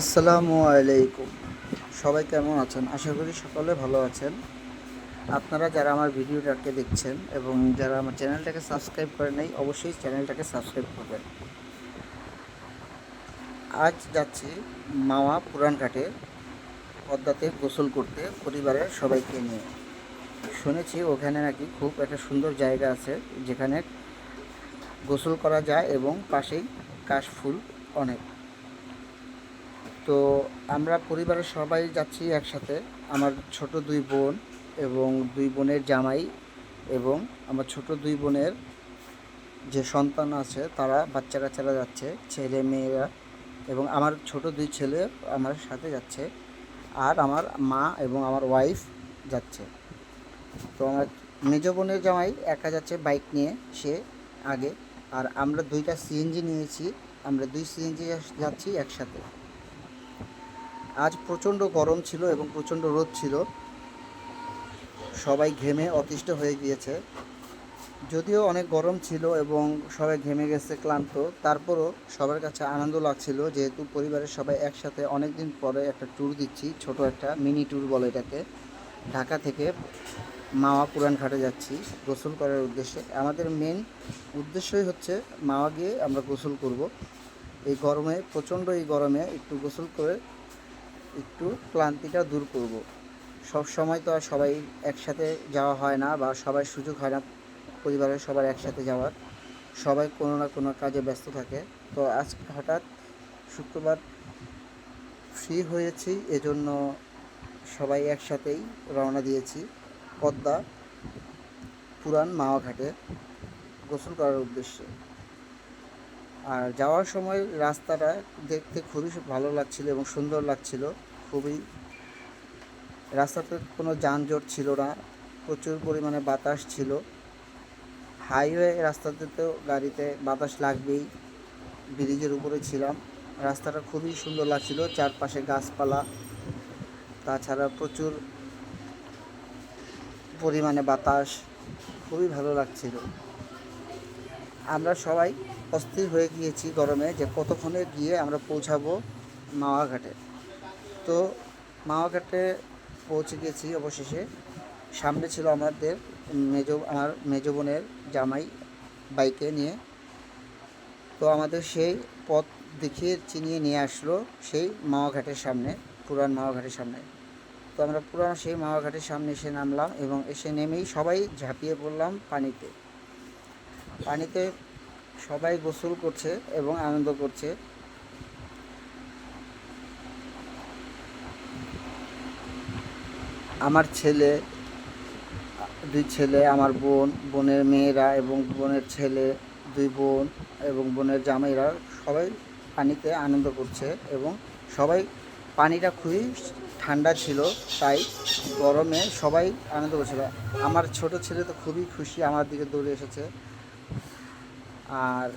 আসসালামু আলাইকুম। সবাই কেমন আছেন? আশা করি সকলে ভালো আছেন। আপনারা যারা আমার ভিডিওটাকে দেখছেন এবং যারা আমার চ্যানেলটাকে সাবস্ক্রাইব করে নাই, অবশ্যই চ্যানেলটাকে সাবস্ক্রাইব করবেন। আজ যাচ্ছি মাওয়া পুরানঘাটে পদ্মাতে গোসল করতে পরিবারের সবাইকে নিয়ে। শুনেছি ওখানে নাকি খুব একটা সুন্দর জায়গা আছে যেখানে গোসল করা যায় এবং পাশেই কাশফুল অনেক। তো আমরা পরিবারের সবাই যাচ্ছি একসাথে। আমার ছোট দুই বোন এবং দুই বোনের জামাই এবং আমার ছোট দুই বোনের যে সন্তান আছে, তারা বাচ্চা কাচ্চারা যাচ্ছে, ছেলে মেয়েরা এবং আমার ছোট দুই ছেলে আমার সাথে যাচ্ছে আর আমার মা এবং আমার ওয়াইফ যাচ্ছে। তো আমার মেজ বোনের জামাই একা যাচ্ছে বাইক নিয়ে, সে আগে। আর আমরা দুইটা সিএনজি নিয়েছি, আমরা দুই সিএনজি যাচ্ছি একসাথে। আজ প্রচণ্ড গরম ছিল এবং প্রচণ্ড রোদ ছিল। সবাই ঘেমে অতিষ্ঠ হয়ে গিয়েছে। যদিও অনেক গরম ছিল এবং সবাই ঘেমে গেছে, ক্লান্ত, তারপরও সবার কাছে আনন্দ লাগছিল যেহেতু পরিবারের সবাই একসাথে অনেক দিন পরে একটা ট্যুর দিচ্ছি, ছোট একটা মিনি ট্যুর বলে এটাকে। ঢাকা থেকে মাওয়া পুরান ঘাটে যাচ্ছি, গোসল করার উদ্দেশ্যে। আমাদের মেন উদ্দেশ্যই হচ্ছে মাওয়া গিয়ে আমরা গোসল করব। এই গরমে, প্রচণ্ড এই গরমে একটু গোসল করে একটু ক্লান্তিটা দূর করব। সব সময় তো আর সবাই একসাথে যাওয়া হয় না বা সবাই সুযোগ হয় না পরিবারের সবার একসাথে যাওয়ার। সবাই কোনো না কোনো কাজে ব্যস্ত থাকে। তো আজকে হঠাৎ শুক্রবার ফ্রি হয়েছি, এজন্য সবাই একসাথেই রওনা দিয়েছি পদ্মা পুরান মাওয়া ঘাটে গোসল করার উদ্দেশ্যে। আর যাওয়ার সময় রাস্তাটা দেখতে খুবই ভালো লাগছিল এবং সুন্দর লাগছিল। খুবই রাস্তাতে কোনো যানজট ছিল না, প্রচুর পরিমাণে বাতাস ছিল। হাইওয়ে রাস্তাতে তো গাড়িতে বাতাস লাগবেই, ব্রিজের উপরে ছিলাম। রাস্তাটা খুবই সুন্দর লাগছিল, চারপাশে গাছপালা, তাছাড়া প্রচুর পরিমাণে বাতাস, খুবই ভালো লাগছিল। আমরা সবাই অস্থির হয়ে গিয়েছি গরমে যে কতক্ষণে গিয়ে আমরা পৌঁছাবো মাওয়া ঘাটে তো মাওয়াঘাটে পৌঁছে গেছি অবশেষে। সামনে ছিল আমাদের মেজ, আমার মেজ বোনের জামাই বাইকে নিয়ে। তো আমাদের সেই পথ দেখিয়ে চিনিয়ে নিয়ে আসলো সেই মাওয়া ঘাটের সামনে, পুরান মাওয়া ঘাটের সামনে। তো আমরা পুরান সেই মাওয়া ঘাটের সামনে এসে নামলাম এবং এসে নেমেই সবাই ঝাঁপিয়ে পড়লাম পানিতে। পানিতে সবাই গোসল করছে এবং আনন্দ করছে। আমার ছেলে, দুই ছেলে, আমার বোন, বোনের মেয়েরা এবং বোনের ছেলে, দুই বোন এবং বোনের জামাইরা সবাই পানিতে আনন্দ করছে এবং সবাই পানিটা খুবই ঠান্ডা ছিল, তাই গরমে সবাই আনন্দ করছিল। আমার ছোট ছেলে তো খুবই খুশি, আমার দিকে দৌড়ে এসেছে। আর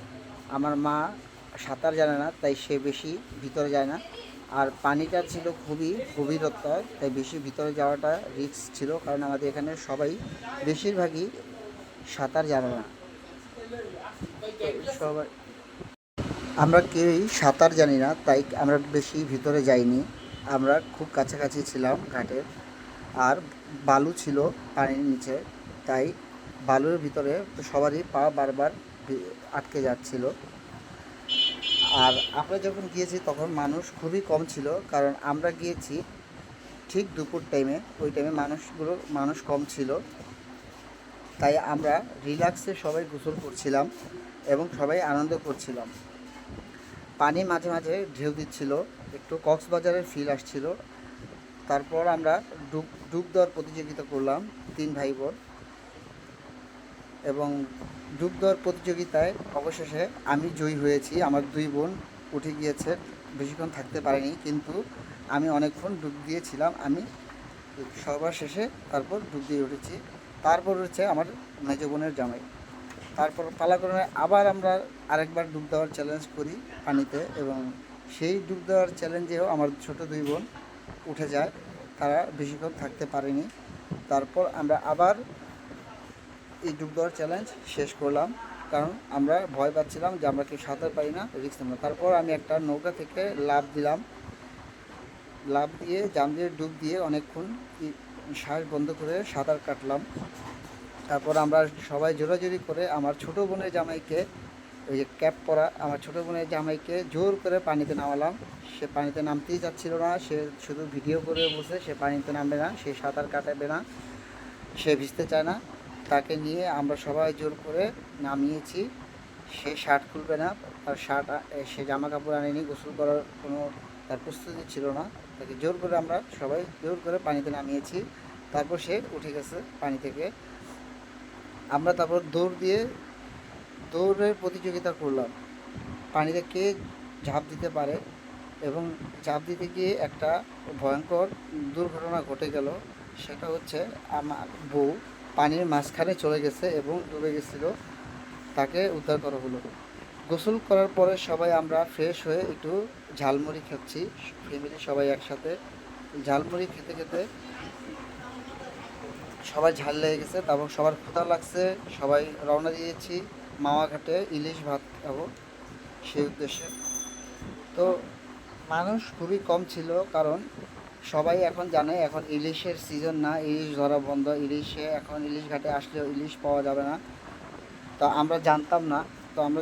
আমার মা সাঁতার জানে না, তাই সে বেশি ভিতরে যায় না। আর পানিটা ছিল খুবই গভীরতা তাই বেশি ভিতরে যাওয়াটা রিস্ক ছিল, কারণ আমাদের এখানে সবাই বেশিরভাগই সাঁতার জানে না। সবাই আমরা কেউই সাঁতার জানি না, তাই আমরা বেশি ভিতরে যাইনি। আমরা খুব কাছাকাছি ছিলাম ঘাটের আর বালু ছিল পানির নিচে, তাই বালুর ভিতরে সবারই পা বারবার আটকে যাচ্ছিল। আর আমরা যখন গিয়েছি তখন মানুষ খুবই কম ছিল, কারণ আমরা গিয়েছি ঠিক দুপুর টাইমে ওই টাইমে মানুষগুলো, মানুষ কম ছিল। তাই আমরা রিল্যাক্সে সবাই গোসল করছিলাম এবং সবাই আনন্দ করছিলাম। পানি মাঝে মাঝে ঢেউ দিচ্ছিল, একটু কক্সবাজারের ফিল আসছিল। তারপর আমরা ডুব ডুব দেওয়ার প্রতিযোগিতা করলাম, তিন ভাই বোন। এবং ডুব দেওয়ার প্রতিযোগিতায় অবশেষে আমি জয়ী হয়েছি। আমার দুই বোন উঠে গিয়েছে। বেশিক্ষণ থাকতে পারেনি, কিন্তু আমি অনেকক্ষণ ডুব দিয়েছিলাম। আমি সবার শেষে তারপর ডুব দিয়ে উঠেছি। তারপর হচ্ছে আমার মেজ বোনের জামাই। তারপর পালাক্রমে আবার আমরা আরেকবার ডুব দেওয়ার চ্যালেঞ্জ করি পানিতে এবং সেই ডুব দেওয়ার চ্যালেঞ্জেও আমার ছোট দুই বোন উঠে যায়। তারা বেশিক্ষণ থাকতে পারেনি। তারপর আমরা আবার এই ডুব দেওয়ার চ্যালেঞ্জ শেষ করলাম। কারণ আমরা ভয় পাচ্ছিলাম যে আমরা কেউ সাঁতার পারি না রিক্স না। তারপর আমি একটা নৌকা থেকে লাভ দিলাম। লাভ দিয়ে জাম দিয়ে ডুব দিয়ে অনেকক্ষণ শ্বাস বন্ধ করে সাঁতার কাটলাম। তারপর আমরা সবাই জোরাজোরি করে আমার ছোটো বোনের জামাইকে, ওই যে ক্যাপ পরা আমার ছোটো বোনের জামাইকে জোর করে পানিতে নামালাম। সে পানিতে নামতেই যাচ্ছিল না, সে শুধু ভিডিও করে বসে, সে পানিতে নামবে না, সে সাঁতার কাটাবে না, সে ভিজতে চায় না। তাকে নিয়ে আমরা সবাই জোর করে নামিয়েছি। সে শার্ট খুলবে না আর শার্ট সে জামা কাপড় আনেনি, গোসল করার কোনো তার প্রস্তুতি ছিল না। তাকে জোর করে আমরা সবাই জোর করে পানিতে নামিয়েছি। তারপর সে উঠে গেছে পানি থেকে। আমরা তারপর দৌড় দিয়ে, দৌড়ের প্রতিযোগিতা করলাম। পানিতে কে ঝাঁপ দিতে পারে এবং ঝাঁপ দিতে গিয়ে একটা ভয়ঙ্কর দুর্ঘটনা ঘটে গেল। সেটা হচ্ছে আমার বউ। পানির মাঝখানে চলে গেছে এবং ডুবে গেছিল। তাকে উদ্ধার করা হলো। গোসল করার পরে সবাই আমরা ফ্রেশ হয়ে একটু ঝালমুড়ি খাচ্ছি। ফ্যামিলি সবাই একসাথে। ঝালমুড়ি খেতে খেতে সবাই ঝাল লেগে গেছে, তারপর সবার ক্ষুধা লাগছে। সবাই রওনা দিয়েছি মামা ঘাটে ইলিশ ভাত খাব সেই উদ্দেশ্যে। তো মানুষ খুবই কম ছিল, কারণ সবাই এখন জানে, এখন ইলিশের সিজন না, ইলিশ ধরা বন্ধ, ইলিশে এখন ইলিশ ঘাটে আসলেও ইলিশ পাওয়া যাবে না। তো আমরা জানতাম না, তো আমরা